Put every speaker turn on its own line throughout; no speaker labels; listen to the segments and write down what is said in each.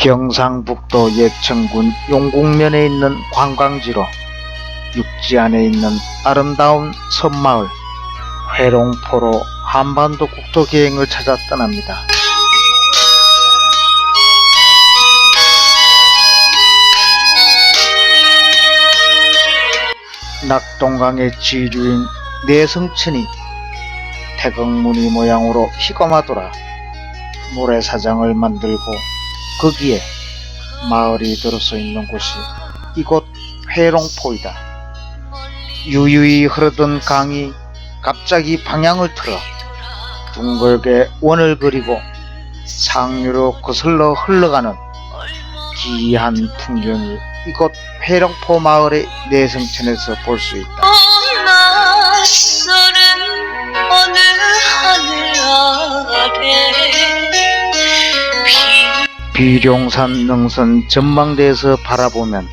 경상북도 예천군 용궁면에 있는 관광지로 육지 안에 있는 아름다운 섬마을 회롱포로 한반도 국토 기행을 찾아 떠납니다. 낙동강의 지류인 내성천이 태극무늬 모양으로 돌아 모래사장을 만들고 거기에 마을이 들어서 있는 곳이 이곳 회롱포이다. 유유히 흐르던 강이 갑자기 방향을 틀어 둥글게 원을 그리고 상류로 거슬러 흘러가는 기이한 풍경이 이곳 회롱포 마을의 내성천에서 볼 수 있다. 비룡산 능선 전망대에서 바라보면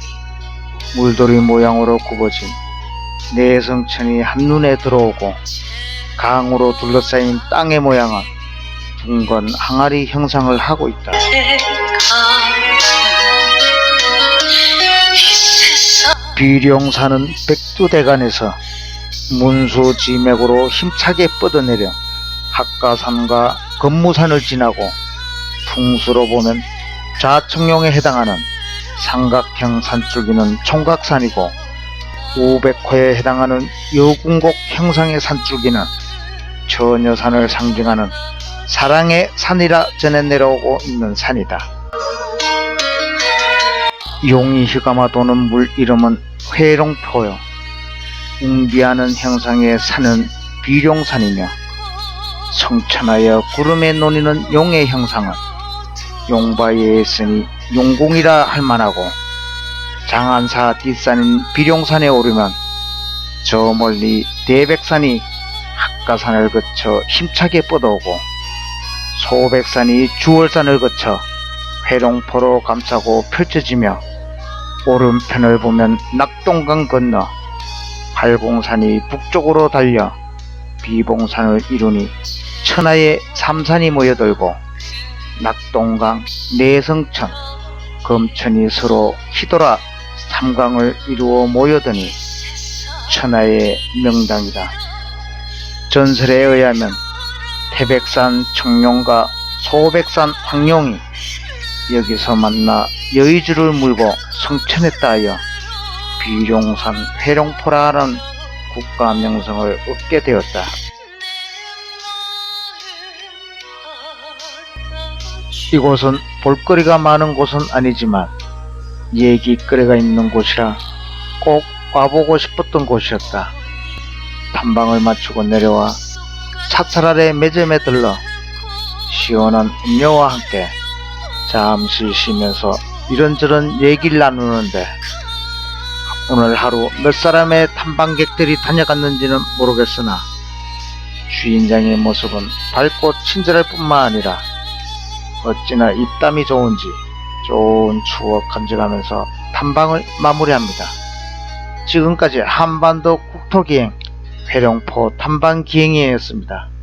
물돌이 모양으로 굽어진 내성천이 한눈에 들어오고 강으로 둘러싸인 땅의 모양은 둥근 항아리 형상을 하고 있다. 비룡산은 백두대간에서 문수지맥으로 힘차게 뻗어내려 학가산과 금무산을 지나고 풍수로 보면 좌청룡에 해당하는 삼각형 산줄기는 총각산이고 우백호에 해당하는 여궁곡 형상의 산줄기는 처녀산을 상징하는 사랑의 산이라 전해 내려오고 있는 산이다. 용이 휘감아 도는 물 이름은 회롱포요. 웅비하는 형상의 산은 비룡산이며 성천하여 구름에 논이는 용의 형상은 용바위에 있으니 용궁이라 할 만하고 장안사 뒷산인 비룡산에 오르면 저 멀리 대백산이 학가산을 거쳐 힘차게 뻗어오고 소백산이 주월산을 거쳐 회롱포로 감싸고 펼쳐지며 오른편을 보면 낙동강 건너 팔공산이 북쪽으로 달려 비봉산을 이루니 천하의 삼산이 모여들고 낙동강, 내성천, 금천이 서로 휘돌아 삼강을 이루어 모여드니 천하의 명당이다. 전설에 의하면 태백산 청룡과 소백산 황룡이 여기서 만나 여의주를 물고 성천했다 하여 비룡산 회룡포라는 국가 명성을 얻게 되었다. 이곳은 볼거리가 많은 곳은 아니지만 얘기거리가 있는 곳이라 꼭 와보고 싶었던 곳이었다. 탐방을 마치고 내려와 사찰 아래 매점에 들러 시원한 음료와 함께 잠시 쉬면서 이런저런 얘기를 나누는데 오늘 하루 몇 사람의 탐방객들이 다녀갔는지는 모르겠으나 주인장의 모습은 밝고 친절할 뿐만 아니라 어찌나 입담이 좋은지 좋은 추억 간직하면서 탐방을 마무리합니다. 지금까지 한반도 국토기행 회룡포 탐방기행이었습니다.